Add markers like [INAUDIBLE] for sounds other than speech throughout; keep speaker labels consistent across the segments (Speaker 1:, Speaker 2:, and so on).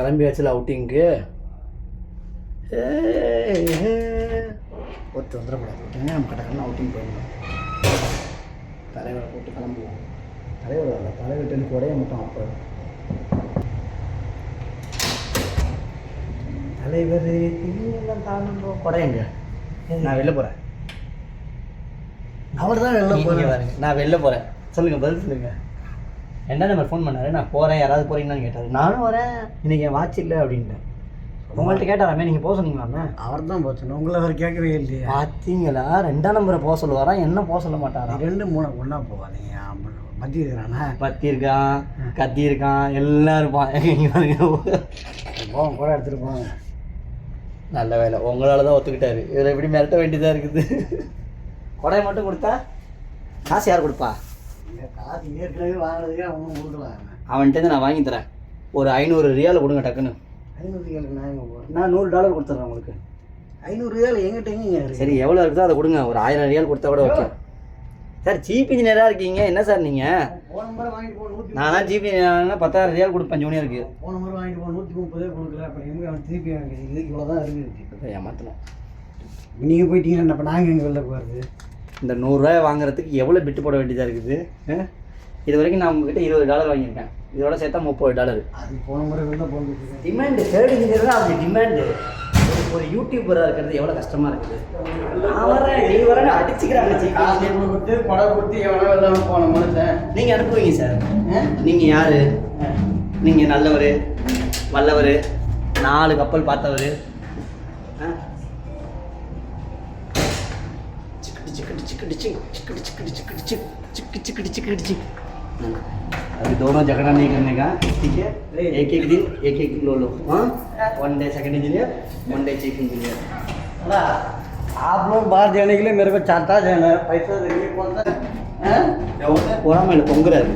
Speaker 1: கிளம்பியாச்சுல அவுட்டிங்க்கு ஒருத்தர் வந்துடக்கூடாது. நம்ம கட்டக்கணும் அவுட்டிங் போயிடணும் தலைவரை போட்டு கிளம்புவோம். தலைவர் வரல. தலைவர்கிட்ட குறைய மட்டும் அப்போ தலைவர் திங்கெல்லாம் தாண்டோம் குறையங்க நான் வெளில போகிறேன் அவர் தான் வெளில போகிறேன் நான் வெளில போகிறேன் சொல்லுங்கள் பதில் சொல்லுங்கள் என்ன நம்பர் ஃபோன் பண்ணாரு? நான் போகிறேன் யாராவது போகிறீங்கன்னு கேட்டார். நானும் வரேன். இன்னைக்கு என் வாட்ச் இல்லை அப்படின்ட்டேன் உங்கள்கிட்ட கேட்டாராமே? நீங்கள் போக சொன்னீங்களாமே?
Speaker 2: அவர் தான் போச்சு உங்களை அவர் கேட்கவே இல்லையா.
Speaker 1: பார்த்தீங்களா ரெண்டாம் நம்பரை போக சொல்லுவாரா? என்ன போக சொல்ல மாட்டாரா?
Speaker 2: ரெண்டு மூணு ஒன்றா போவாதீங்க மத்தி இருக்கிறானா
Speaker 1: பத்தி இருக்கான் கத்தி இருக்கான் எல்லாம் [LAUGHS] இருப்பான்.
Speaker 2: போவோம் கூட எடுத்துகிட்டு போவாங்க
Speaker 1: நல்ல வேலை. உங்களால தான் ஒத்துக்கிட்டாரு. இதில் எப்படி மிரட்ட வேண்டியதாக இருக்குது? கொடையை மட்டும் கொடுத்தா? காசு யார் கொடுப்பா?
Speaker 2: காசு ஏற்கனவே வாங்கினதுக்கே அவங்க கொடுக்கலாம்
Speaker 1: அவன்கிட்ட நான் வாங்கி தரேன். ஒரு ஐநூறு ரியால் கொடுங்க டக்குன்னு.
Speaker 2: ஐநூறு ஏழு நான் எங்கே போகிறேன்
Speaker 1: நான் நூறு டாலர் கொடுத்துட்றேன் உங்களுக்கு.
Speaker 2: ஐநூறு ஏழு எங்கிட்ட
Speaker 1: சரி எவ்வளோ இருக்குதோ அதை கொடுங்க. ஒரு ஆயிரம் ரியால் கொடுத்தா கூட ஓகே. சார் சீப் இன்ஜினியராக இருக்கீங்க. என்ன சார் நீங்கள்
Speaker 2: போன முறை வாங்கிட்டு போன நூற்றி
Speaker 1: நானா சீப் இன்ஜினியர்னா? பத்தாயிரம் ரியால் கொடுப்பேன் ஜூனியருக்கு.
Speaker 2: போன முறை வாங்கிட்டு போன நூற்றி முப்பதே கொடுக்கல. அப்புறம் எங்கே அவன் திருப்பி வாங்கி இதுக்கு இவ்வளோ தான் இருக்குது
Speaker 1: ஏமாத்தணும்
Speaker 2: நீங்கள் போயிட்டீங்கன்னா அப்போ நாங்கள் எங்கே வெளில போகிறது
Speaker 1: இந்த நூறுரூவாய் வாங்குறதுக்கு எவ்வளோ பிட்டு போட வேண்டியதாக இருக்குது? இது வரைக்கும் நான் உங்ககிட்ட இருபது டாலர் வாங்கியிருக்கேன். இதோட சேர்த்தா முப்பது டாலர்
Speaker 2: அது போன முறை போகிறது
Speaker 1: டிமாண்டு தேர்ட் இன்ஜினியர் தான் அப்படி டிமாண்டு ஒரு யூடியூபராக இருக்கிறது எவ்வளோ கஷ்டமாக இருக்குது? நான் வரேன் நீ வரேன்னு அடிச்சுக்கிறாங்க
Speaker 2: காசு கொடுத்து கொடை கொடுத்து எவனோ வெள்ளாம போன மனுஷன்.
Speaker 1: நீங்கள் அனுப்புவீங்க சார். நீங்கள் யார்? நீங்கள் நல்லவர் வல்லவர் நாலு கப்பல் பார்த்தவர். अभी दोनों झगड़ा नहीं करने का ठीक है एक एक दिन एक एक लो लो हाँ one day second engineer one day chief engineer
Speaker 2: अला, आप लोग बाहर जाने के लिए मेरे को चाहता है ना पैसा देंगे कौन सा हैं?
Speaker 1: பொறாமையில் பொங்குறாரு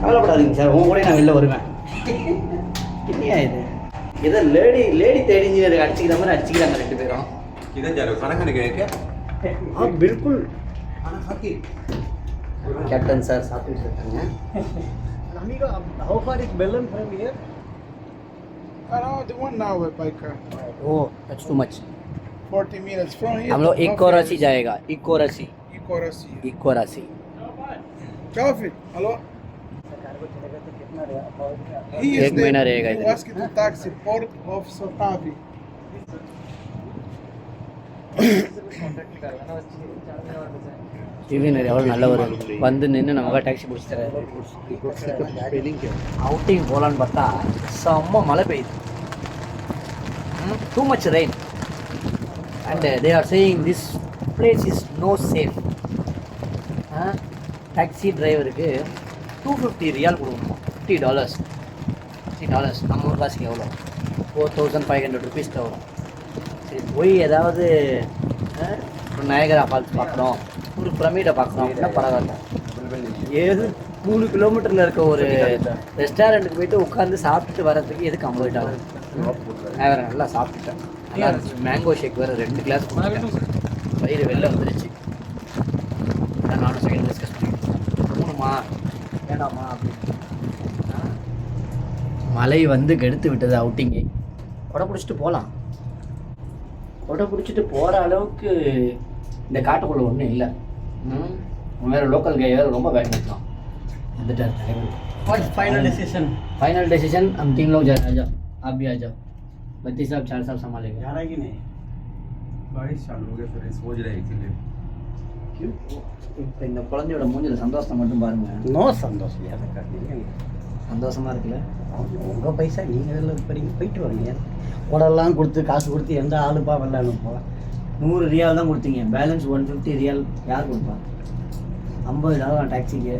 Speaker 1: கவலைப்படாதீங்க சார் உங்க கூட நான் வெளில வருவேன் இல்லையா இது இதை லேடி லேடி தேடி இன்ஜினியர் அடிச்சுக்கிற மாதிரி அடிச்சுக்கிறாங்க ரெண்டு பேரும்
Speaker 3: किधर जा रहे हो खाना खाने गए क्या
Speaker 1: हाँ बिल्कुल
Speaker 3: कैप्टन सर
Speaker 1: साथ में चलते हैं
Speaker 2: Amigo, how far is Berlin from here?
Speaker 4: Around one hour by car.
Speaker 1: Oh, that's too much.
Speaker 4: 40 minutes from here.
Speaker 1: हम लोग इको रसी जाएगा इको
Speaker 4: रसी इको
Speaker 1: रसी इको
Speaker 4: रसी क्या फिर हेलो
Speaker 1: एक महीना रहेगा इधर டிவினர் எவ்வளோ நல்லவர்? வந்து நின்று நமக்காக டாக்ஸி பிடிச்சி அவுட்டிங் போகலான்னு பார்த்தா செம்ம மழை பெய்யுது. Too much rain and they are saying this place is no safe taxi டிரைவருக்கு டூ ஃபிஃப்டி ரியால் கொடுக்கணும். ஃபிஃப்டி டாலர்ஸ் ஃபிஃப்டி டாலர்ஸ் நம்ம ஊர் காசுக்கு எவ்வளோ four thousand five hundred rupees தான் வரும். சரி போய் ஏதாவது ஒரு நயகரா ஃபால்ஸ் பார்க்குறோம் ஒரு பிரமிடை பார்க்குறோம் அப்படின்னா பரவாயில்ல. ஏது மூணு கிலோமீட்டரில் இருக்க ஒரு ரெஸ்டாரண்ட்டுக்கு போயிட்டு உட்காந்து சாப்பிட்டுட்டு வரதுக்கு எதுக்கு ஐம்பது டாலர் நான் வேறு நல்லா சாப்பிட்டுட்டேன். நல்லா இருந்துச்சு. மேங்கோ ஷேக் வேறு ரெண்டு கிளாஸ் வயிறு வெளில வந்துருச்சு. நானும் செகண்ட் டிஸ்கஸ் பண்ணிட்டேன். போகணுமா வேணாமா அப்படின்னு. மழை வந்து கெடுத்து விட்டது அவுட்டிங்கை உட பிடிச்சிட்டு போகலாம் கொடை பிடிச்சிட்டு போகிற அளவுக்கு இந்த காட்டுக்குள்ளே ஒன்றும் இல்லை ம் வேறு லோக்கல் கை வேறு ரொம்ப பயன்படுத்தலாம் வந்துட்டார் தலைவர்
Speaker 2: What's final decision?
Speaker 1: Final decision हम तीन लोग जा आ जाओ आप भी आ जाओ बत्तीस साहब चार साहब संभालेंगे
Speaker 2: जा रहा है कि नहीं?
Speaker 3: बारिश चालू हो गया फिर सोच रहे इसीलिए
Speaker 1: இப்போ இந்த குழந்தையோட மூஞ்சில சந்தோஷத்தை மட்டும் பாருங்க
Speaker 2: No சந்தோஷம்
Speaker 1: சந்தோஷமாக இருக்குல்ல?
Speaker 2: உங்கள் பைசா நீங்கள் இதில் படிங்க போயிட்டு வாங்க. உடலாம் கொடுத்து காசு கொடுத்து எந்த ஆளுப்பா வெள்ளான்னு போகலாம்
Speaker 1: நூறு ரியால் தான் கொடுத்தீங்க. பேலன்ஸ் ஒன் ஃபிஃப்டி ரியால் யார் கொடுப்பா? ஐம்பது டாலர் டாக்ஸிக்கு